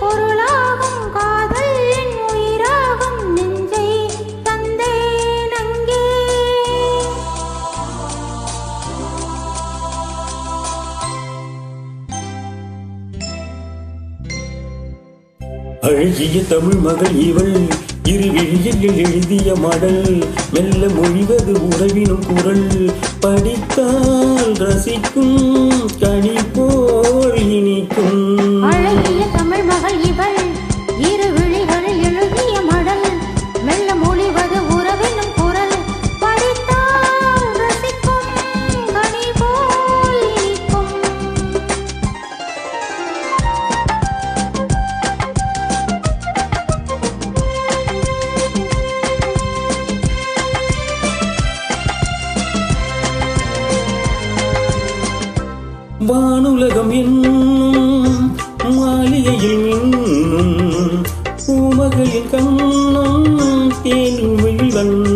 பொருளாகும் காதல் என் உயிராகும் நெஞ்சை தந்தேன் அங்கே. அழகிய தமிழ் மகள் இவள் இரு விழியில் எழுதிய மடல் மெல்ல மொழிவது உறவினும் குரல். படித்தால் ரசிக்கும் கனி போல் இனிக்கும். அழகிய தமிழ் மகள் வானுலகம் என்னும் மாளிகையில் மின்னும் பூமகளின் கண்ணம் தேனும் வண்ணம்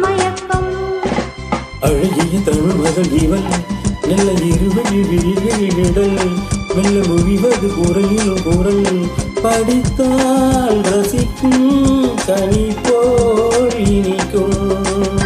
மயக்கம். அழகிய தமிழ் மகள் இவள். நல்ல இருவழி விழிகளிடல் மெல்ல மொழிவது குரலிலும் குரல். படித்தால் ரசிக்கும் கனி போல் இனிக்கும்.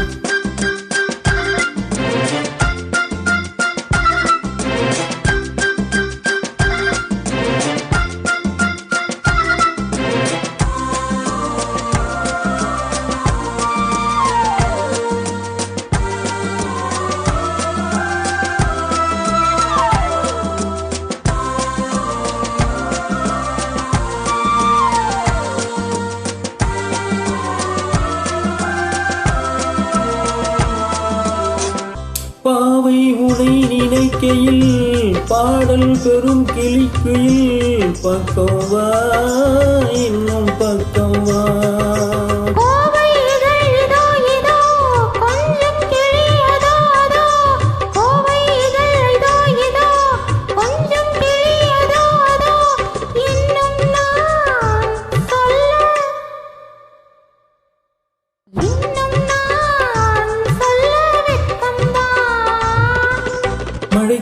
நினைக்கையில் பாடல் பெறும் கிளிக்குயில் பக்கவா இன்னும் பக்கவா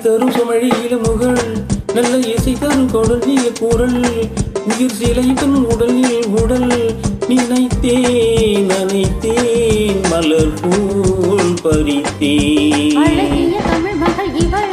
தரும் சுமழியில முகள் நல்ல இசை தரும் கொடலிய குரல் உயிர் சிலைத்தன் உடலில் உடல் நினைத்தேன் நினைத்தேன் மலர் போல் பறித்தேன். தமிழ் மகள் இவள்